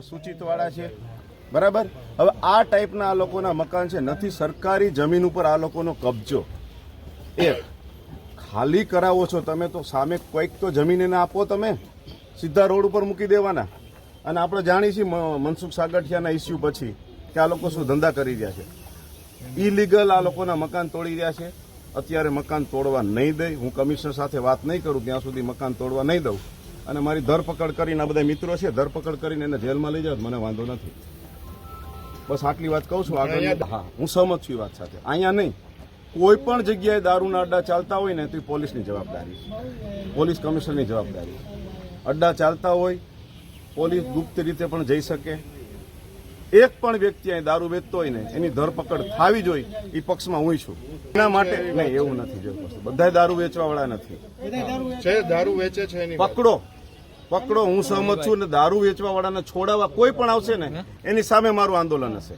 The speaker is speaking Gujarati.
સૂચિતવાળા છે. બરાબર? હવે આ ટાઈપના આ લોકોના મકાન છે. નથી સરકારી જમીન ઉપર આ લોકોનો કબજો. એ ખાલી કરાવો છો તમે તો સામે કોઈક તો જમીન એને આપો તમે. સીધા રોડ ઉપર મૂકી દેવાના. અને આપણે જાણીએ છીએ મનસુખ સાગઠિયાના ઇસ્યુ પછી કે આ લોકો શું ધંધા કરી રહ્યા છે. ઇલીગલ આ લોકોના મકાન તોડી રહ્યા છે. અત્યારે મકાન તોડવા નહીં દઈ હું કમિશનર સાથે વાત નહીં કરું. ત્યાં સુધી મકાન તોડવા નહીં દઉં. અને મારી ધરપકડ કરીને આ બધા મિત્રો છે ધરપકડ કરીને એને જેલમાં લઈ જાઓ મને વાંધો નથી. બસ આટલી વાત કહું છું આગળ હા હું સહમત છું વાત સાથે. અહીંયા નહીં. કોઈ પણ જગ્યાએ દારૂના અડ્ડા ચાલતા હોય ને તો એ પોલીસની જવાબદારી પોલીસ કમિશનરની જવાબદારી અડ્ડા ચાલતા હોય પોલીસ ગુપ્ત રીતે પણ જઈ શકે. એક પણ વ્યક્તિ અહીં દારૂ વેચતો હોય ને એની ધરપકડ થવી જોઈએ એ પક્ષમાં હું છું. એના માટે નહીં એવું નથી જો બધા દારૂ વેચવા વાળા નથી દારૂ વેચે છે પકડો. પકડો હું સહમત છું ને દારૂ વેચવા વાળાને છોડાવવા કોઈ પણ આવશે ને એની સામે મારું આંદોલન હશે.